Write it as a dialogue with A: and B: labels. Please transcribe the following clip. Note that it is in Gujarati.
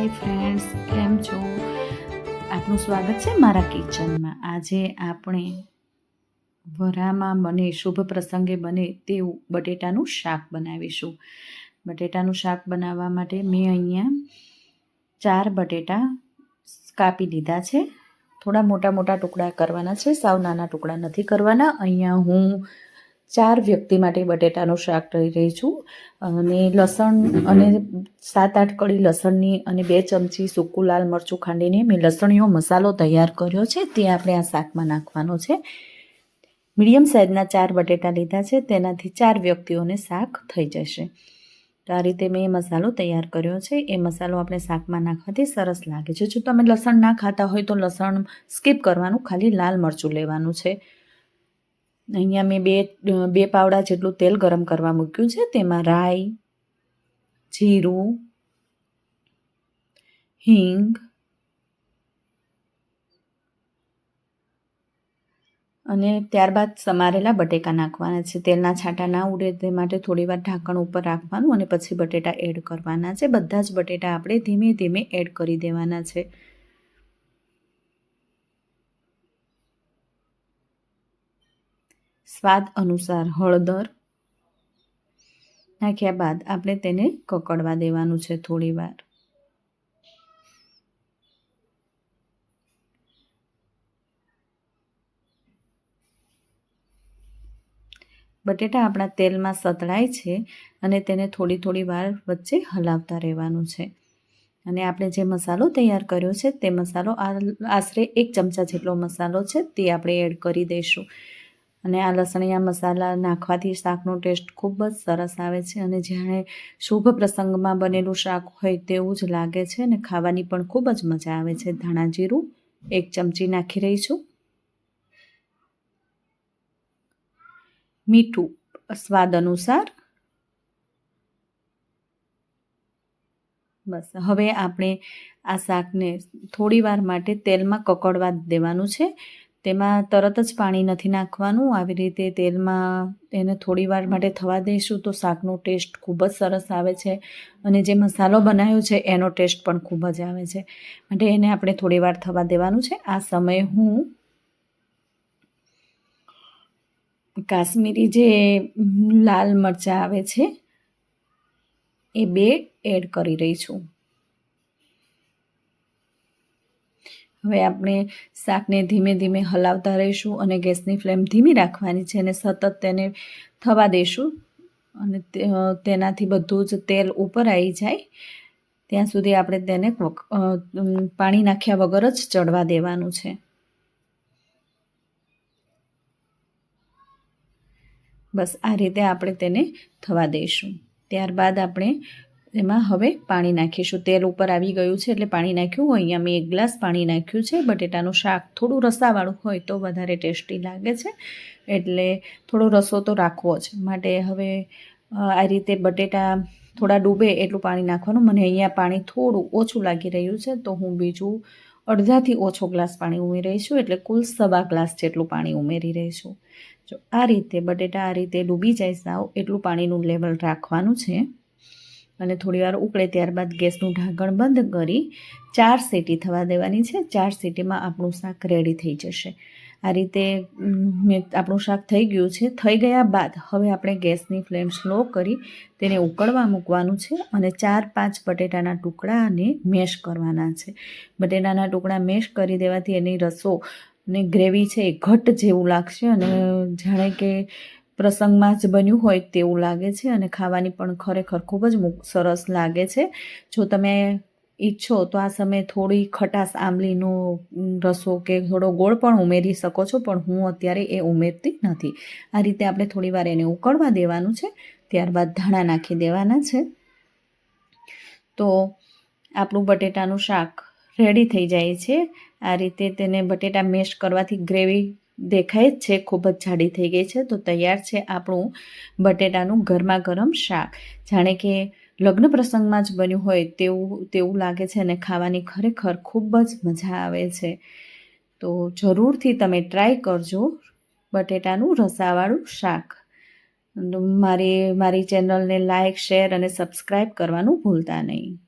A: હાય ફ્રેન્ડ્સ કેમ છો? આપનું સ્વાગત છે મારા કિચનમાં. આજે આપણે વરામાં બને શુભ પ્રસંગે બને તેવું બટેટાનું શાક બનાવીશું. બટેટાનું શાક બનાવવા માટે મેં અહીંયા ચાર બટેટા કાપી લીધા છે. થોડા મોટા મોટા ટુકડા કરવાના છે. સાવ નાના ટુકડા નથી કરવાના. અહીંયા હું ચાર વ્યક્તિ માટે બટેટાનું શાક કરી રહી છું. અને લસણ અને સાત આઠ કળી લસણની અને બે ચમચી સૂકું લાલ મરચું ખાંડીને મેં લસણીયો મસાલો તૈયાર કર્યો છે. તે આપણે આ શાકમાં નાખવાનો છે. મીડિયમ સાઇઝના ચાર બટેટા લીધા છે. તેનાથી ચાર વ્યક્તિઓને શાક થઈ જશે. તો આ રીતે મેં મસાલો તૈયાર કર્યો છે. એ મસાલો આપણે શાકમાં નાખવાથી સરસ લાગે છે. જો તમે લસણ ના ખાતા હોય તો લસણ સ્કીપ કરવાનું, ખાલી લાલ મરચું લેવાનું છે. અહીંયા મેં બે બે પાવડા જેટલું તેલ ગરમ કરવા મૂક્યું છે. તેમાં રાઈ, જીરું, હિંગ અને ત્યારબાદ સમારેલા બટેકા નાખવાના છે. તેલના છાંટા ના ઉડે તે માટે થોડીવાર ઢાંકણ ઉપર રાખવાનું અને પછી બટેટા એડ કરવાના છે. બધા જ બટેટા આપણે ધીમે ધીમે એડ કરી દેવાના છે. સ્વાદ અનુસાર હળદર નાખ્યા બાદ આપણે તેને કકડવા દેવાનું છે થોડી વાર. બટેટા આપણા તેલમાં સતળાય છે અને તેને થોડી થોડી વાર વચ્ચે હલાવતા રહેવાનું છે. અને આપણે જે મસાલો તૈયાર કર્યો છે તે મસાલો આશરે એક ચમચા જેટલો મસાલો છે તે આપણે એડ કરી દઈશું. અને આ લસણિયા મસાલા નાખવાથી શાકનો ટેસ્ટ ખૂબ જ સરસ આવે છે અને જ્યારે શુભ પ્રસંગમાં બનેલું શાક હોય તેવું જ લાગે છે અને ખાવાની પણ ખૂબ જ મજા આવે છે. ધાણા જીરું એક ચમચી નાખી રહી છું. મીઠું સ્વાદ અનુસાર. બસ, હવે આપણે આ શાકને થોડી વાર માટે તેલમાં કકડવા દેવાનું છે. તેમાં તરત જ પાણી નથી નાખવાનું. આવી રીતે તેલમાં એને થોડી વાર માટે થવા દઈશું તો શાકનો ટેસ્ટ ખૂબ જ સરસ આવે છે અને જે મસાલો બનાવ્યો છે એનો ટેસ્ટ પણ ખૂબ જ આવે છે. માટે એને આપણે થોડી વાર થવા દેવાનું છે. આ સમયે હું કાશ્મીરી જે લાલ મરચાં આવે છે એ બે એડ કરી રહી છું. હવે આપણે શાકને ધીમે ધીમે હલાવતા રહીશું અને ગેસની ફ્લેમ ધીમી રાખવાની છે અને સતત તેને થવા દઈશું. અને તેનાથી બધું જ તેલ ઉપર આવી જાય. ત્યાં સુધી આપણે તેને પાણી નાખ્યા વગર જ ચડવા દેવાનું છે. બસ આ રીતે આપણે તેને થવા દઈશું. ત્યારબાદ આપણે એમાં હવે પાણી નાખીશું. તેલ ઉપર આવી ગયું છે એટલે પાણી નાખ્યું અહીંયા મેં એક ગ્લાસ પાણી નાખ્યું છે. બટેટાનું શાક થોડું રસાવાળું હોય તો વધારે ટેસ્ટી લાગે છે. એટલે થોડો રસો તો રાખવો જ. માટે હવે આ રીતે બટેટા થોડા ડૂબે એટલું પાણી નાખવાનું. મને અહીંયા પાણી થોડું ઓછું લાગી રહ્યું છે, તો હું બીજું અડધાથી ઓછો ગ્લાસ પાણી ઉમેરી છું. એટલે કુલ સવા ગ્લાસ જેટલું પાણી ઉમેરી રહીશું જો આ રીતે બટેટા આ રીતે ડૂબી જાય સાવ, એટલું પાણીનું લેવલ રાખવાનું છે. અને થોડીવાર ઉકળે ત્યારબાદ ગેસનું ઢાંકણ બંધ કરી ચાર સીટી થવા દેવાની છે. ચાર સીટીમાં આપણું શાક રેડી થઈ જશે. આ રીતે આપણું શાક થઈ ગયું છે. થઈ ગયા બાદ હવે આપણે ગેસની ફ્લેમ સ્લો કરી તેને ઉકળવા મૂકવાનું છે અને ચાર પાંચ બટેટાના ટુકડાને મેશ કરવાના છે. બટેટાના ટુકડા મેશ કરી દેવાથી એની રસો ને ગ્રેવી છે એ ઘટ જેવું લાગશે અને જાણે કે પ્રસંગમાં જ બન્યું હોય તેવું લાગે છે અને ખાવાની પણ ખરેખર ખૂબ જ સરસ લાગે છે. જો તમે ઈચ્છો તો આ સમયે થોડી ખટાશ આંબલીનો રસો કે થોડો ગોળ પણ ઉમેરી શકો છો, પણ હું અત્યારે એ ઉમેરતી નથી. આ રીતે આપણે થોડી વાર એને ઉકળવા દેવાનું છે, ત્યારબાદ ધાણા નાખી દેવાના છે. તો આપણું બટેટાનું શાક રેડી થઈ જાય છે. આ રીતે તેને બટેટા મેશ કરવાથી ગ્રેવી દેખાય જ છે, ખૂબ જ જાડી થઈ ગઈ છે. તો તૈયાર છે આપણું બટેટાનું ગરમા ગરમ શાક. જાણે કે લગ્ન પ્રસંગમાં જ બન્યું હોય તેવું તેવું લાગે છે અને ખાવાની ખરેખર ખૂબ જ મજા આવે છે. તો જરૂરથી તમે ટ્રાય કરજો બટેટાનું રસાવાળું શાક. મારી મારી ચેનલને લાઇક શેર અને સબસ્ક્રાઈબ કરવાનું ભૂલતા નહીં.